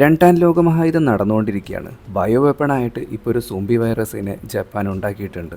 രണ്ടാം ലോകമഹായുധം നടന്നുകൊണ്ടിരിക്കുകയാണ്. ബയോ വെപ്പണായിട്ട് ഇപ്പോൾ ഒരു സൂംബി വൈറസിനെ ജപ്പാൻ ഉണ്ടാക്കിയിട്ടുണ്ട്.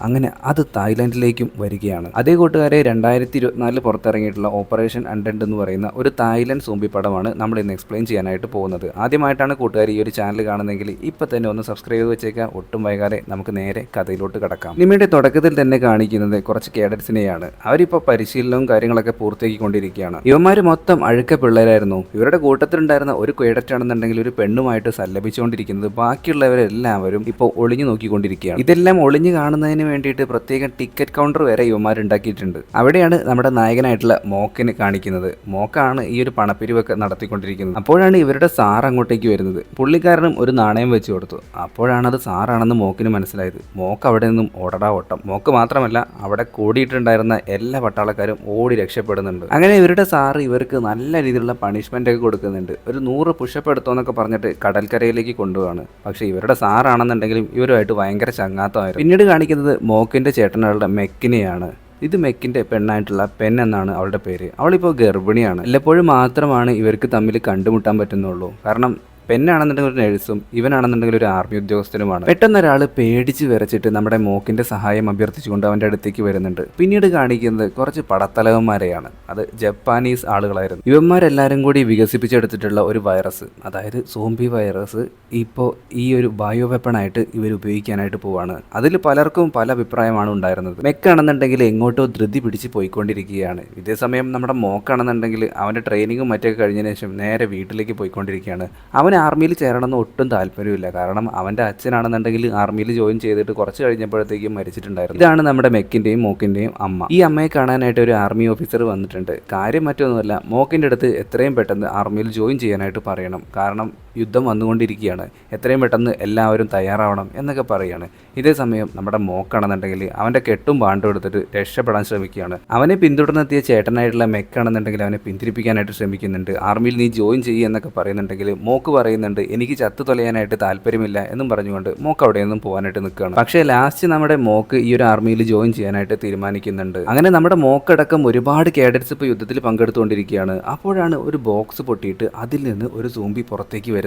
അങ്ങനെ അത് തായ്ലൻഡിലേക്കും വരികയാണ്. അതേ കൂട്ടുകാരെ രണ്ടായിരത്തി ഇരുപത്തിനാലിൽ പുറത്തിറങ്ങിയിട്ടുള്ള ഓപ്പറേഷൻ അണ്ടൻഡ് എന്ന് പറയുന്ന ഒരു തായ്ലൻഡ് സോംബി പടമാണ് നമ്മൾ ഇന്ന് എക്സ്പ്ലെയിൻ ചെയ്യാനായിട്ട് പോകുന്നത്. ആദ്യമായിട്ടാണ് കൂട്ടുകാർ ഈ ഒരു ചാനൽ കാണുന്നതെങ്കിൽ ഇപ്പം തന്നെ ഒന്ന് സബ്സ്ക്രൈബ് ചെയ്ത് വെച്ചേക്കാം. ഒട്ടും വൈകാതെ നമുക്ക് നേരെ കഥയിലോട്ട് കടക്കാം. നിമിയുടെ തുടക്കത്തിൽ തന്നെ കാണിക്കുന്നത് കുറച്ച് കേഡറ്റ്സിനെയാണ്. അവരിപ്പോൾ പരിശീലനവും കാര്യങ്ങളൊക്കെ പൂർത്തിയാക്കി കൊണ്ടിരിക്കുകയാണ് ഇവന്മാർ മൊത്തം അഴുക്ക പിള്ളേരായിരുന്നു. ഇവരുടെ കൂട്ടത്തിലുണ്ടായിരുന്ന ഒരു കേഡറ്റ് ആണെന്നുണ്ടെങ്കിൽ ഒരു പെണ്ണുമായിട്ട് സല്ലപിച്ചുകൊണ്ടിരിക്കുന്നത് ബാക്കിയുള്ളവരെല്ലാവരും ഇപ്പോൾ ഒളിഞ്ഞു നോക്കിക്കൊണ്ടിരിക്കുകയാണ്. ഇതെല്ലാം ഒളിഞ്ഞു കാണുന്നതിന് വേണ്ടിയിട്ട് പ്രത്യേകം ടിക്കറ്റ് കൗണ്ടർ വരെ യുവമാർ ഉണ്ടാക്കിയിട്ടുണ്ട് അവിടെയാണ് നമ്മുടെ നായകനായിട്ടുള്ള മോക്കിന് കാണിക്കുന്നത്. മോക്കാണ് ഈ ഒരു പണപ്പിരിവൊക്കെ നടത്തിക്കൊണ്ടിരിക്കുന്നത്. അപ്പോഴാണ് ഇവരുടെ സാർ അങ്ങോട്ടേക്ക് വരുന്നത്. പുള്ളിക്കാരനും ഒരു നാണയം വെച്ച് കൊടുത്തു. അപ്പോഴാണ് അത് സാറാണെന്ന് മോക്കിന് മനസ്സിലായത്. മോക്ക് അവിടെ നിന്നും ഓടടാ ഓട്ടം. മോക്ക് മാത്രമല്ല അവിടെ കൂടിയിട്ടുണ്ടായിരുന്ന എല്ലാ പട്ടാളക്കാരും ഓടി രക്ഷപ്പെടുന്നുണ്ട്. അങ്ങനെ ഇവരുടെ സാറ് ഇവർക്ക് നല്ല രീതിയിലുള്ള പണിഷ്മെന്റ് ഒക്കെ കൊടുക്കുന്നുണ്ട്. ഒരു നൂറ് പുഷപ്പ് എടുത്തോന്നൊക്കെ പറഞ്ഞിട്ട് കടൽക്കരയിലേക്ക് കൊണ്ടുപോവാണ്. പക്ഷേ ഇവരുടെ സാറാണെന്നുണ്ടെങ്കിലും ഇവരുമായിട്ട് ഭയങ്കര ചങ്ങാത്തമായിരുന്നു. പിന്നീട് കാണിക്കുന്നത് മോക്കിന്റെ ചേട്ടനാളുടെ മെക്കിനെയാണ്. ഇത് മെക്കിന്റെ പെണ്ണായിട്ടുള്ള പെൻ എന്നാണ് അവളുടെ പേര്. അവളിപ്പോൾ ഗർഭിണിയാണ്. എല്ലപ്പോഴും മാത്രമാണ് ഇവർക്ക് തമ്മിൽ കണ്ടുമുട്ടാൻ പറ്റുന്നുള്ളൂ. കാരണം പെണ്ണാണെന്നുണ്ടെങ്കിൽ ഒരു നഴ്സും ഇവനാണെന്നുണ്ടെങ്കിൽ ഒരു ആർമി ഉദ്യോഗസ്ഥനുമാണ്. പെട്ടെന്ന് ഒരാൾ പേടിച്ച് വിറച്ചിട്ട് നമ്മുടെ മോക്കിന്റെ സഹായം അഭ്യർത്ഥിച്ചുകൊണ്ട് അവന്റെ അടുത്തേക്ക് വരുന്നുണ്ട്. പിന്നീട് കാണിക്കുന്നത് കുറച്ച് പടത്തലവന്മാരെയാണ്. അത് ജപ്പാനീസ് ആളുകളായിരുന്നു. ഇവന്മാരെല്ലാരും കൂടി വികസിപ്പിച്ചെടുത്തിട്ടുള്ള ഒരു വൈറസ് അതായത് സോംബി വൈറസ് ഇപ്പോൾ ഈ ഒരു ബയോ വെപ്പണായിട്ട് ഇവർ ഉപയോഗിക്കാനായിട്ട് പോവാണ്. അതിൽ പലർക്കും പല അഭിപ്രായമാണ് ഉണ്ടായിരുന്നത്. മെക്കാണെന്നുണ്ടെങ്കിൽ എങ്ങോട്ടോ ധൃതി പിടിച്ച് പോയിക്കൊണ്ടിരിക്കുകയാണ്. ഇതേ സമയം നമ്മുടെ മോക്കാണെന്നുണ്ടെങ്കിൽ അവന്റെ ട്രെയിനിങ്ങും മറ്റൊക്കെ കഴിഞ്ഞതിന് ശേഷം നേരെ വീട്ടിലേക്ക് പോയിക്കൊണ്ടിരിക്കുകയാണ്. അവൻ ആർമിയിൽ ചേരണമെന്ന് ഒട്ടും താല്പര്യമില്ല. കാരണം അവന്റെ അച്ഛനാണെന്നുണ്ടെങ്കിൽ ആർമിയിൽ ജോയിൻ ചെയ്തിട്ട് കുറച്ച് കഴിഞ്ഞപ്പോഴത്തേക്കും മരിച്ചിട്ടുണ്ടായിരുന്നു. ഇതാണ് നമ്മുടെ മെക്കിന്റെയും മോക്കിന്റെയും അമ്മ. ഈ അമ്മയെ കാണാനായിട്ട് ഒരു ആർമി ഓഫീസർ വന്നിട്ടുണ്ട്. കാര്യം മറ്റൊന്നുമല്ല മോക്കിന്റെ അടുത്ത് എത്രയും പെട്ടെന്ന് ആർമിയിൽ ജോയിൻ ചെയ്യാനായിട്ട് പറയണം. കാരണം യുദ്ധം വന്നുകൊണ്ടിരിക്കുകയാണ്. എത്രയും പെട്ടെന്ന് എല്ലാവരും തയ്യാറാവണം എന്നൊക്കെ പറയുകയാണ് ഇതേ സമയം നമ്മുടെ മോക്കാണെന്നുണ്ടെങ്കിൽ അവന്റെ കെട്ടും പാണ്ടും എടുത്തിട്ട് രക്ഷപ്പെടാൻ ശ്രമിക്കുകയാണ്. അവനെ പിന്തുടർന്നെത്തിയ ചേട്ടനായിട്ടുള്ള മെക്കാണെന്നുണ്ടെങ്കിൽ അവനെ പിന്തിരിപ്പിക്കാനായിട്ട് ശ്രമിക്കുന്നുണ്ട്. ആർമിയിൽ നീ ജോയിൻ ചെയ്യുക എന്നൊക്കെ പറയുന്നുണ്ടെങ്കിൽ മോക്ക് പറയുന്നുണ്ട് എനിക്ക് ചത്തു തൊലയാനായിട്ട് താല്പര്യമില്ല എന്നും പറഞ്ഞുകൊണ്ട് മോക്ക് അവിടെ നിന്നും പോകാനായിട്ട് നിൽക്കുകയാണ്. പക്ഷേ ലാസ്റ്റ് നമ്മുടെ മോക്ക് ഈ ഒരു ആർമിയിൽ ജോയിൻ ചെയ്യാനായിട്ട് തീരുമാനിക്കുന്നുണ്ട്. അങ്ങനെ നമ്മുടെ മോക്കടക്കം ഒരുപാട് കേഡറ്റ്സ് ഇപ്പോൾ യുദ്ധത്തിൽ പങ്കെടുത്തുകൊണ്ടിരിക്കുകയാണ്. അപ്പോഴാണ് ഒരു ബോക്സ് പൊട്ടിയിട്ട് അതിൽ നിന്ന് ഒരു സൂമ്പി പുറത്തേക്ക് വരുന്നത്.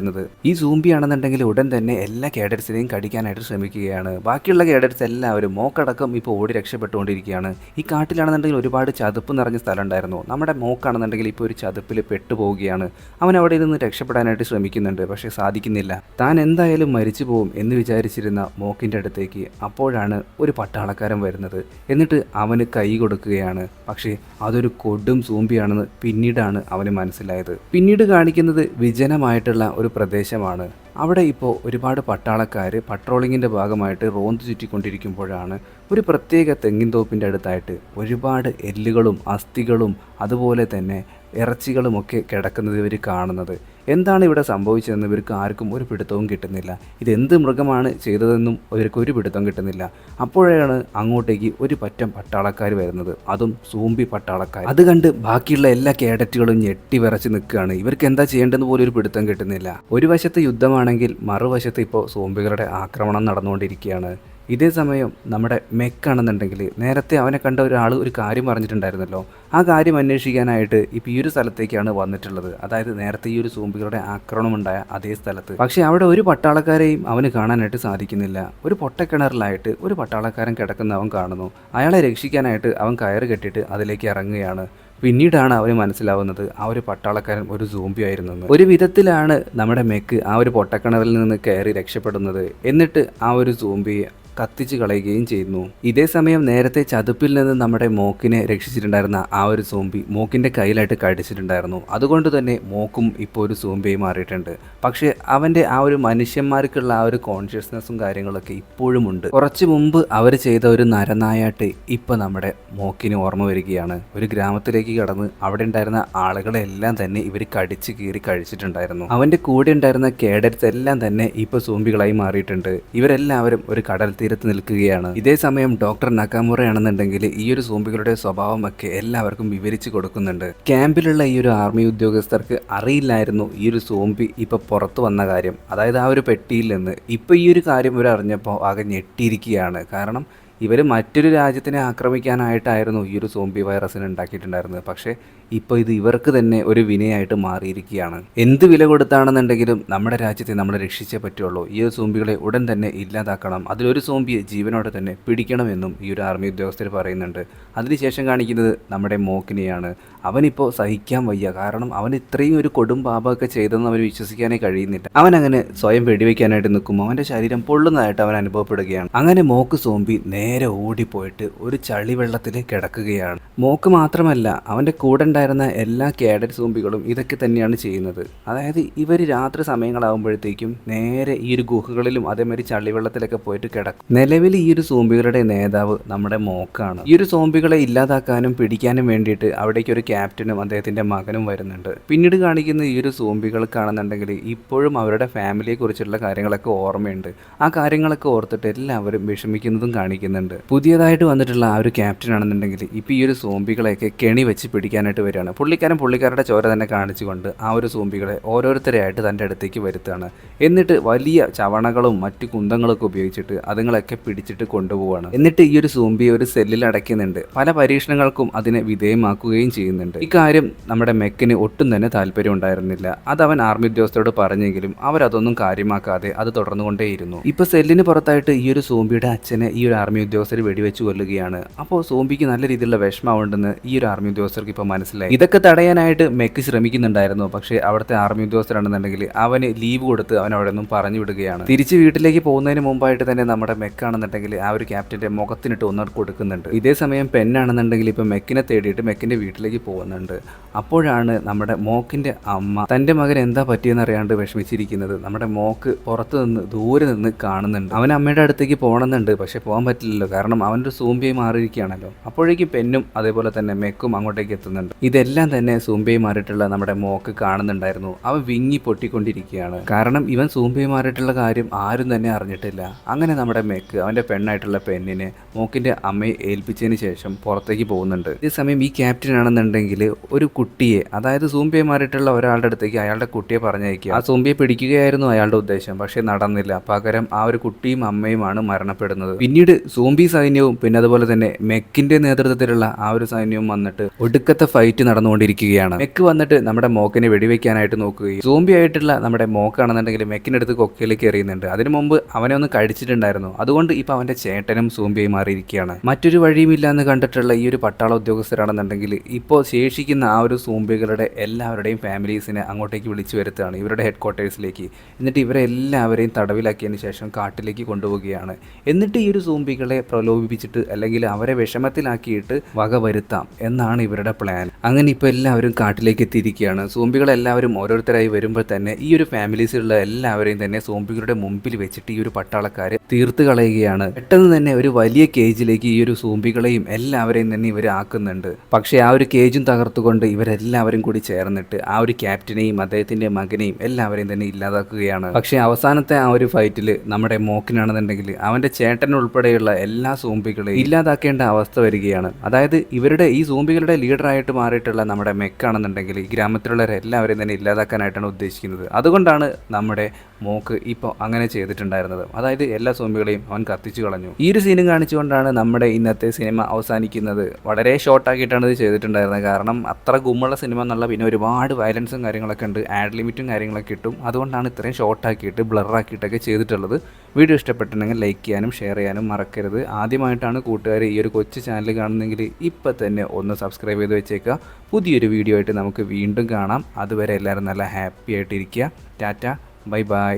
ഈ സൂമ്പി ആണെന്നുണ്ടെങ്കിൽ ഉടൻ തന്നെ എല്ലാ കേഡറ്റ്സിനെയും കടിക്കാനായിട്ട് ശ്രമിക്കുകയാണ്. ബാക്കിയുള്ള കേഡറ്റ്സ് എല്ലാവരും മോക്കടക്കം ഇപ്പോൾ ഓടി രക്ഷപ്പെട്ടുകൊണ്ടിരിക്കുകയാണ്. ഈ കാട്ടിലാണെന്നുണ്ടെങ്കിൽ ഒരുപാട് ചതുപ്പ് നിറഞ്ഞ സ്ഥലം ഉണ്ടായിരുന്നു നമ്മുടെ മോക്കാണെന്നുണ്ടെങ്കിൽ ഇപ്പോൾ ഒരു ചതുപ്പിൽ പെട്ടുപോവുകയാണ്. അവൻ അവിടെ നിന്ന് രക്ഷപ്പെടാനായിട്ട് ശ്രമിക്കുന്നുണ്ട് പക്ഷേ സാധിക്കുന്നില്ല. താൻ എന്തായാലും മരിച്ചു പോകും എന്ന് വിചാരിച്ചിരുന്ന മോക്കിന്റെ അടുത്തേക്ക് അപ്പോഴാണ് ഒരു പട്ടാളക്കാരൻ വരുന്നത്. എന്നിട്ട് അവന് കൈ കൊടുക്കുകയാണ്. പക്ഷേ അതൊരു കൊടും സൂമ്പിയാണെന്ന് പിന്നീടാണ് അവന് മനസ്സിലായത്. പിന്നീട് കാണിക്കുന്നത് വിജനമായിട്ടുള്ള ഒരു പ്രദേശമാണ്. അവിടെ ഇപ്പോൾ ഒരുപാട് പട്ടാളക്കാർ പട്രോളിങ്ങിന്റെ ഭാഗമായിട്ട് റോന്ത് ചുറ്റിക്കൊണ്ടിരിക്കുമ്പോഴാണ് ഒരു പ്രത്യേക തെങ്ങിൻ തോപ്പിന്റെ അടുത്തായിട്ട് ഒരുപാട് എല്ലുകളും അസ്ഥികളും അതുപോലെ തന്നെ ഇറച്ചികളുമൊക്കെ കിടക്കുന്നത് ഇവർ കാണുന്നത്. എന്താണ് ഇവിടെ സംഭവിച്ചതെന്ന് ഇവർക്ക് ആർക്കും ഒരു പിടുത്തവും കിട്ടുന്നില്ല. ഇതെന്ത് മൃഗമാണ് ചെയ്തതെന്നും ഇവർക്ക് ഒരു പിടുത്തം കിട്ടുന്നില്ല. അപ്പോഴാണ് അങ്ങോട്ടേക്ക് ഒരു പറ്റം പട്ടാളക്കാർ വരുന്നത്. അതും സൂമ്പി പട്ടാളക്കാർ. അത് കണ്ട് ബാക്കിയുള്ള എല്ലാ കേഡറ്റുകളും ഞെട്ടി വിറച്ച് നിൽക്കുകയാണ്. ഇവർക്ക് എന്താ ചെയ്യേണ്ടതെന്ന് പോലും ഒരു പിടുത്തം കിട്ടുന്നില്ല. ഒരു വശത്ത് യുദ്ധമാണെങ്കിൽ മറുവശത്ത് ഇപ്പോൾ സൂമ്പികളുടെ ആക്രമണം നടന്നുകൊണ്ടിരിക്കുകയാണ്. ഇതേ സമയം നമ്മുടെ മെക്കാണെന്നുണ്ടെങ്കിൽ നേരത്തെ അവനെ കണ്ട ഒരാൾ ഒരു കാര്യം പറഞ്ഞിട്ടുണ്ടായിരുന്നല്ലോ. ആ കാര്യം അന്വേഷിക്കാനായിട്ട് ഇപ്പോൾ ഈ ഒരു സ്ഥലത്തേക്കാണ് വന്നിട്ടുള്ളത്. അതായത് നേരത്തെ ഈ ഒരു സൂമ്പികളുടെ ആക്രമണം ഉണ്ടായ അതേ സ്ഥലത്ത്. പക്ഷേ അവിടെ ഒരു പട്ടാളക്കാരെയും അവന് കാണാനായിട്ട് സാധിക്കുന്നില്ല. ഒരു പൊട്ടക്കിണറിലായിട്ട് ഒരു പട്ടാളക്കാരൻ കിടക്കുന്ന അവൻ കാണുന്നു. അയാളെ രക്ഷിക്കാനായിട്ട് അവൻ കയറ് കെട്ടിയിട്ട് അതിലേക്ക് ഇറങ്ങുകയാണ്. പിന്നീടാണ് അവന് മനസ്സിലാവുന്നത് ആ ഒരു പട്ടാളക്കാരൻ ഒരു സൂമ്പി ആയിരുന്നെന്ന്. ഒരു വിധത്തിലാണ് നമ്മുടെ മെക്ക് ആ ഒരു പൊട്ടക്കിണറിൽ നിന്ന് കയറി രക്ഷപ്പെടുന്നത്. എന്നിട്ട് ആ ഒരു സൂമ്പിയെ കത്തിച്ച് കളയുകയും ചെയ്യുന്നു. ഇതേ സമയം നേരത്തെ ചതുപ്പിൽ നിന്ന് നമ്മുടെ മോക്കിനെ രക്ഷിച്ചിട്ടുണ്ടായിരുന്ന ആ ഒരു സോംബി മോക്കിന്റെ കയ്യിലായിട്ട് കടിച്ചിട്ടുണ്ടായിരുന്നു. അതുകൊണ്ട് തന്നെ മോക്കും ഇപ്പോൾ ഒരു സോംബിയായി മാറിയിട്ടുണ്ട്. പക്ഷേ അവന്റെ ആ ഒരു മനുഷ്യന്മാർക്കുള്ള ആ ഒരു കോൺഷ്യസ്നെസ്സും കാര്യങ്ങളൊക്കെ ഇപ്പോഴും ഉണ്ട്. കുറച്ച് മുമ്പ് അവർ ചെയ്ത ഒരു നരനായാട്ട് ഇപ്പൊ നമ്മുടെ മോക്കിന് ഓർമ്മ വരികയാണ്. ഒരു ഗ്രാമത്തിലേക്ക് കടന്ന് അവിടെ ഉണ്ടായിരുന്ന ആളുകളെ എല്ലാം തന്നെ ഇവർ കടിച്ച് കീറി കഴിച്ചിട്ടുണ്ടായിരുന്നു. അവന്റെ കൂടെ ഉണ്ടായിരുന്ന കേഡറ്റ്സ് എല്ലാം തന്നെ ഇപ്പൊ സോംബികളായി മാറിയിട്ടുണ്ട്. ഇവരെല്ലാവരും ഒരു കടൽ തീരത്ത് നിൽക്കുകയാണ്. ഇതേ സമയം ഡോക്ടർ നക്കാമുറയാണെന്നുണ്ടെങ്കിൽ ഈ ഒരു സോംബികളുടെ സ്വഭാവമൊക്കെ എല്ലാവർക്കും വിവരിച്ചു കൊടുക്കുന്നുണ്ട്. ക്യാമ്പിലുള്ള ഈ ഒരു ആർമി ഉദ്യോഗസ്ഥർക്ക് അറിയില്ലായിരുന്നു ഈ ഒരു സോംബി ഇപ്പൊ പുറത്തു വന്ന കാര്യം. അതായത് ആ ഒരു പെട്ടിയിൽ നിന്ന് ഇപ്പൊ ഈ ഒരു കാര്യം ഇവർ അറിഞ്ഞപ്പോൾ ആകെ ഞെട്ടിയിരിക്കുകയാണ്. കാരണം ഇവർ മറ്റൊരു രാജ്യത്തിനെ ആക്രമിക്കാനായിട്ടായിരുന്നു ഈ ഒരു സോംബി വൈറസിനെ ഉണ്ടാക്കിയിട്ടുണ്ടായിരുന്നത്. പക്ഷേ ഇപ്പോൾ ഇത് ഇവർക്ക് തന്നെ ഒരു വിനയായിട്ട് മാറിയിരിക്കുകയാണ്. എന്ത് വില കൊടുത്താണെന്നുണ്ടെങ്കിലും നമ്മുടെ രാജ്യത്തെ നമ്മൾ രക്ഷിച്ചേ പറ്റുള്ളൂ. ഈ സോംബികളെ ഉടൻ തന്നെ ഇല്ലാതാക്കണം. അതിലൊരു സോംബിയെ ജീവനോടെ തന്നെ പിടിക്കണമെന്നും ഈ ഒരു ആർമി ഉദ്യോഗസ്ഥർ പറയുന്നുണ്ട്. അതിനുശേഷം കാണിക്കുന്നത് നമ്മുടെ മോക്കിനെയാണ്. അവനിപ്പോൾ സഹിക്കാൻ വയ്യ. കാരണം അവൻ ഇത്രയും ഒരു കൊടും പാപമൊക്കെ ചെയ്തെന്ന് അവന് വിശ്വസിക്കാനേ കഴിയുന്നില്ല. അവൻ അങ്ങനെ സ്വയം വെടിവെക്കാനായിട്ട് നിൽക്കും അവന്റെ ശരീരം പൊള്ളുന്നതായിട്ട് അവൻ അനുഭവപ്പെടുകയാണ്. അങ്ങനെ മോക്ക് സോംബി നേരെ ഓടിപ്പോയിട്ട് ഒരു ചളിവെള്ളത്തിൽ കിടക്കുകയാണ്. മോക്ക് മാത്രമല്ല അവന്റെ കൂടെ ഉണ്ടായിരുന്ന എല്ലാ കേഡറ്റ് സോംബികളും ഇതൊക്കെ തന്നെയാണ് ചെയ്യുന്നത്. അതായത് ഇവർ രാത്രി സമയങ്ങളാകുമ്പോഴത്തേക്കും നേരെ ഈ ഒരു ഗുഹകളിലും അതേമാതിരി ചളിവെള്ളത്തിലൊക്കെ പോയിട്ട് കിടക്കും. നിലവിൽ ഈ ഒരു സോംബികളുടെ നേതാവ് നമ്മുടെ മോക്കാണ്. ഈ ഒരു സോംബികളെ ഇല്ലാതാക്കാനും പിടിക്കാനും വേണ്ടിയിട്ട് അവിടേക്ക് ഒരു ക്യാപ്റ്റനും അദ്ദേഹത്തിന്റെ മകനും വരുന്നുണ്ട്. പിന്നീട് കാണിക്കുന്ന ഈ ഒരു സോംബികൾക്കാണെന്നുണ്ടെങ്കിൽ ഇപ്പോഴും അവരുടെ ഫാമിലിയെ കുറിച്ചുള്ള കാര്യങ്ങളൊക്കെ ഓർമ്മയുണ്ട്. ആ കാര്യങ്ങളൊക്കെ ഓർത്തിട്ട് എല്ലാവരും വിഷമിക്കുന്നതും കാണിക്കുന്നുണ്ട്. പുതിയതായിട്ട് വന്നിട്ടുള്ള ആ ഒരു ക്യാപ്റ്റൻ ആണെന്നുണ്ടെങ്കിൽ ഇപ്പോൾ ഈ ഒരു സോംബികളെയൊക്കെ കെണി വെച്ച് പിടിക്കാനായിട്ട് വരികയാണ്. പുള്ളിക്കാരൻ പുള്ളിക്കാരുടെ ചോര തന്നെ കാണിച്ചുകൊണ്ട് ആ ഒരു സൂമ്പികളെ ഓരോരുത്തരെയായിട്ട് തന്റെ അടുത്തേക്ക് വരുത്താണ് എന്നിട്ട് വലിയ ചവണകളും മറ്റു കുന്തങ്ങളൊക്കെ ഉപയോഗിച്ചിട്ട് അതുങ്ങളൊക്കെ പിടിച്ചിട്ട് കൊണ്ടുപോവാണ് എന്നിട്ട് ഈ ഒരു സൂമ്പി ഒരു സെല്ലിൽ അടയ്ക്കുന്നുണ്ട്. പല പരീക്ഷണങ്ങൾക്കും അതിനെ വിധേയമാക്കുകയും ചെയ്യുന്നുണ്ട്. ഇക്കാര്യം നമ്മുടെ മെക്കിന് ഒട്ടും തന്നെ താല്പര്യം ഉണ്ടായിരുന്നില്ല. അത് അവൻ ആർമി ഉദ്യോഗസ്ഥരോട് പറഞ്ഞെങ്കിലും അവരതൊന്നും കാര്യമാക്കാതെ അത് തുടർന്നുകൊണ്ടേയിരുന്നു. ഇപ്പൊ സെല്ലിന് പുറത്തായിട്ട് ഈ ഒരു സൂമ്പിയുടെ അച്ഛനെ ഈ ഒരു ആർമി ഉദ്യോഗസ്ഥർ വെടിവെച്ച് കൊല്ലുകയാണ്. അപ്പോൾ സൂമ്പിക്ക് നല്ല രീതിയിലുള്ള വിഷമമുണ്ടെന്ന് ഈ ഒരു ആർമി ഉദ്യോഗസ്ഥർക്ക് ഇപ്പോൾ മനസ്സിലായി. ഇതൊക്കെ തടയാനായിട്ട് മെക്ക് ശ്രമിക്കുന്നുണ്ടായിരുന്നു. പക്ഷേ അവിടുത്തെ ആർമി ഉദ്യോഗസ്ഥരാണെന്നുണ്ടെങ്കിൽ അവന് ലീവ് കൊടുത്ത് അവൻ അവിടെ നിന്നും പറഞ്ഞു വിടുകയാണ്. തിരിച്ച് വീട്ടിലേക്ക് പോകുന്നതിന് മുമ്പായിട്ട് തന്നെ നമ്മുടെ മെക്കാണെന്നുണ്ടെങ്കിൽ ആ ഒരു ക്യാപ്റ്റന്റെ മുഖത്തിനിട്ട് ഒന്നർ കൊടുക്കുന്നുണ്ട്. ഇതേ സമയം പെണ്ണാണെന്നുണ്ടെങ്കിൽ ഇപ്പൊ മെക്കിനെ തേടിയിട്ട് മെക്കിന്റെ വീട്ടിലേക്ക് പോകുന്നുണ്ട്. അപ്പോഴാണ് നമ്മുടെ മോക്കിന്റെ അമ്മ തന്റെ മകൻ എന്താ പറ്റിയെന്ന് അറിയാണ്ട് വിഷമിച്ചിരിക്കുന്നത്. നമ്മുടെ മോക്ക് പുറത്തു നിന്ന് ദൂരെ നിന്ന് കാണുന്നുണ്ട്. അവൻ അമ്മയുടെ അടുത്തേക്ക് പോകണമെന്നുണ്ട്. പക്ഷെ പോകാൻ പറ്റില്ലല്ലോ. കാരണം അവന്റെ സൂമ്പിയായി മാറിയിരിക്കുകയാണല്ലോ. അപ്പോഴേക്കും പെണ്ണും അതേപോലെ തന്നെ മെക്കും അങ്ങോട്ടേക്ക് എത്തുന്നുണ്ട്. ഇതെല്ലാം തന്നെ സൂമ്പിയായി മാറിയിട്ടുള്ള നമ്മുടെ മോക്ക് കാണുന്നുണ്ടായിരുന്നു. അവൻ വിങ്ങി പൊട്ടിക്കൊണ്ടിരിക്കുകയാണ്. കാരണം ഇവൻ സൂമ്പിയായി മാറിയിട്ടുള്ള കാര്യം ആരും തന്നെ അറിഞ്ഞിട്ടില്ല. അങ്ങനെ നമ്മുടെ മെക്ക് അവന്റെ പെണ്ണായിട്ടുള്ള പെണ്ണിനെ മോക്കിന്റെ അമ്മയെ ഏൽപ്പിച്ചതിന് ശേഷം പുറത്തേക്ക് പോകുന്നുണ്ട്. ഈ സമയം ഈ ക്യാപ്റ്റൻ ആണെന്നുണ്ടെങ്കിൽ ഒരു കുട്ടിയെ അതായത് സൂമ്പിയായി മാറിയിട്ടുള്ള ഒരാളുടെ അടുത്തേക്ക് അയാളുടെ കുട്ടിയെ പറഞ്ഞയക്കുക. ആ സൂമ്പയെ പിടിക്കുകയായിരുന്നു അയാളുടെ ഉദ്ദേശം പക്ഷേ നടന്നില്ല. പകരം ആ ഒരു കുട്ടിയും അമ്മയുമാണ് മരണപ്പെടുന്നത്. പിന്നീട് സൂമ്പി സൈന്യവും പിന്നെ അതുപോലെ തന്നെ മെക്കിന്റെ നേതൃത്വത്തിലുള്ള ആ ഒരു സൈന്യവും വന്നിട്ട് ഒടുക്കത്തെ ഫൈറ്റ് നടന്നുകൊണ്ടിരിക്കുകയാണ്. മെക്ക് വന്നിട്ട് നമ്മുടെ മോക്കിനെ വെടിവെക്കാനായിട്ട് നോക്കുകയും സോംബി ആയിട്ടുള്ള നമ്മുടെ മോക്കാണെന്നുണ്ടെങ്കിൽ മെക്കിനടുത്ത് കൊക്കയിലേക്ക് എറിയുന്നുണ്ട് അതിനു മുമ്പ് അവനെ ഒന്ന് കഴിച്ചിട്ടുണ്ടായിരുന്നു അതുകൊണ്ട് ഇപ്പൊ അവന്റെ ചേട്ടനും സോംബിയായി മാറിയിരിക്കുകയാണ്. മറ്റൊരു വഴിയുമില്ല എന്ന് കണ്ടിട്ടുള്ള ഈ ഒരു പട്ടാള ഉദ്യോഗസ്ഥരാണെന്നുണ്ടെങ്കിൽ ഇപ്പോൾ ശേഷിക്കുന്ന ആ ഒരു സോംബികളുടെ എല്ലാവരുടെയും ഫാമിലീസിനെ അങ്ങോട്ടേക്ക് വിളിച്ചു വരുത്തുകയാണ്. ഇവരുടെ ഹെഡ് ക്വാർട്ടേഴ്സിലേക്ക് എന്നിട്ട് ഇവരെ എല്ലാവരെയും തടവിലാക്കിയതിന് ശേഷം കാട്ടിലേക്ക് കൊണ്ടുപോവുകയാണ്. എന്നിട്ട് ഈ ഒരു സോംബികളെ പ്രലോഭിപ്പിച്ചിട്ട് അല്ലെങ്കിൽ അവരെ വിഷമത്തിലാക്കിയിട്ട് വക വരുത്താം എന്നാണ് ഇവരുടെ പ്ലാൻ അങ്ങനെ ഇപ്പോൾ എല്ലാവരും കാട്ടിലേക്ക് എത്തിയിരിക്കുകയാണ്. സോമ്പികളെല്ലാവരും ഓരോരുത്തരായി വരുമ്പോൾ തന്നെ ഈ ഒരു ഫാമിലീസിലുള്ള എല്ലാവരെയും തന്നെ സോമ്പികളുടെ മുമ്പിൽ വെച്ചിട്ട് ഈ ഒരു പട്ടാളക്കാർ തീർത്ത് കളയുകയാണ്. പെട്ടെന്ന് തന്നെ ഒരു വലിയ കേജിലേക്ക് ഈ ഒരു സോമ്പികളെയും എല്ലാവരെയും തന്നെ ഇവർ ആക്കുന്നുണ്ട്. പക്ഷേ ആ ഒരു കേജും തകർത്തുകൊണ്ട് ഇവരെല്ലാവരും കൂടി ചേർന്നിട്ട് ആ ഒരു ക്യാപ്റ്റനെയും അദ്ദേഹത്തിന്റെ മകനെയും എല്ലാവരെയും തന്നെ ഇല്ലാതാക്കുകയാണ്. പക്ഷേ അവസാനത്തെ ആ ഒരു ഫൈറ്റിൽ നമ്മുടെ മോക്കിനാണെന്നുണ്ടെങ്കിൽ അവന്റെ ചേട്ടൻ ഉൾപ്പെടെയുള്ള എല്ലാ സോമ്പികളെയും ഇല്ലാതാക്കേണ്ട അവസ്ഥ വരികയാണ്. അതായത് ഇവരുടെ ഈ സോമ്പികളുടെ ലീഡറായിട്ട് മാറിയിട്ടുള്ള നമ്മുടെ മെക്കാണെന്നുണ്ടെങ്കിൽ ഈ ഗ്രാമത്തിലുള്ളവർ എല്ലാവരെയും തന്നെ ഇല്ലാതാക്കാനായിട്ടാണ് ഉദ്ദേശിക്കുന്നത്. അതുകൊണ്ടാണ് നമ്മുടെ മോക്ക് ഇപ്പോൾ അങ്ങനെ ചെയ്തിട്ടുണ്ടായിരുന്നത്. അതായത് എല്ലാ സോമ്പികളെയും അവൻ കത്തിച്ചു കളഞ്ഞു. ഈ ഒരു സീനും കാണിച്ചുകൊണ്ടാണ് നമ്മുടെ ഇന്നത്തെ സിനിമ അവസാനിക്കുന്നത്. വളരെ ഷോർട്ടാക്കിയിട്ടാണ് ഇത് ചെയ്തിട്ടുണ്ടായിരുന്നത്. കാരണം അത്ര ഗുമ്മുള്ള സിനിമ എന്നുള്ള പിന്നെ ഒരുപാട് വയലൻസും കാര്യങ്ങളൊക്കെ ഉണ്ട്. ആഡ് ലിമിറ്റും കാര്യങ്ങളൊക്കെ കിട്ടും. അതുകൊണ്ടാണ് ഇത്രയും ഷോർട്ടാക്കിയിട്ട് ബ്ലറാക്കിയിട്ടൊക്കെ ചെയ്തിട്ടുള്ളത്. വീഡിയോ ഇഷ്ടപ്പെട്ടിട്ടുണ്ടെങ്കിൽ ലൈക്ക് ചെയ്യാനും ഷെയർ ചെയ്യാനും മറക്കരുത്. ആദ്യമായിട്ടാണ് കൂട്ടുകാർ ഈ ഒരു കൊച്ചു ചാനൽ കാണുന്നെങ്കിൽ ഇപ്പം തന്നെ ഒന്ന് സബ്സ്ക്രൈബ് ചെയ്ത് വെച്ചേക്കുക പുതിയൊരു വീഡിയോ ആയിട്ട് നമുക്ക് വീണ്ടും കാണാം. അതുവരെ എല്ലാവരും നല്ല ഹാപ്പി ആയിട്ടിരിക്കുക ടാറ്റ ബൈ ബൈ